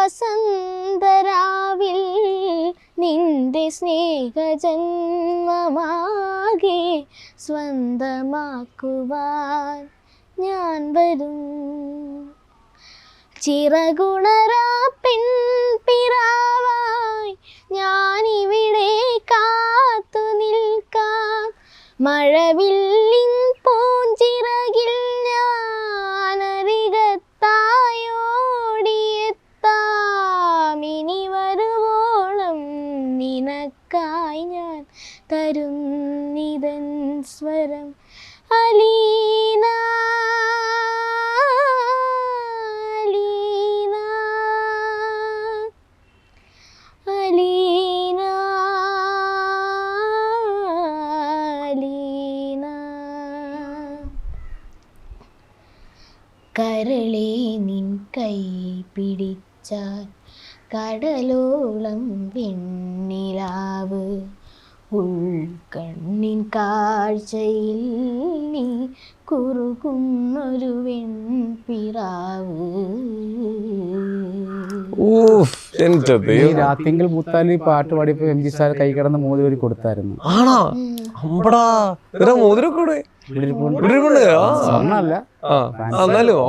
വസന്തരാവിൽ നിന്റെ സ്നേഹജന്മമാകെ സ്വന്തമാക്കുവാൻ ഞാൻ വരും ചിറകുണരാ പെൺപിറാവായി ഞാനിവിടെ കാത്തു നിൽക്കാം. മഴവില്ലിൻ നിനക്കായി ഞാൻ തരും നിതൻ സ്വരം. അലീന അലീന അലീന അലീന. കരളെ നിൻ കൈ പിടിച്ചാൽ കടലോളം വെണ്ണിലാവ് ഉൾക്കണ്ണിൻ കാഴ്ചയിൽ നീ കുറുകുന്നൊരു വെൺപിറാവ്. ഈ മുത്താലി പാട്ട് പാടിയപ്പോ എം ജി സാർ കൈ കിടന്ന് മോതിരി കൊടുത്തായിരുന്നു. ആണോ? അമ്പടാ മോതിരൊക്കെ ആ, എന്നാലും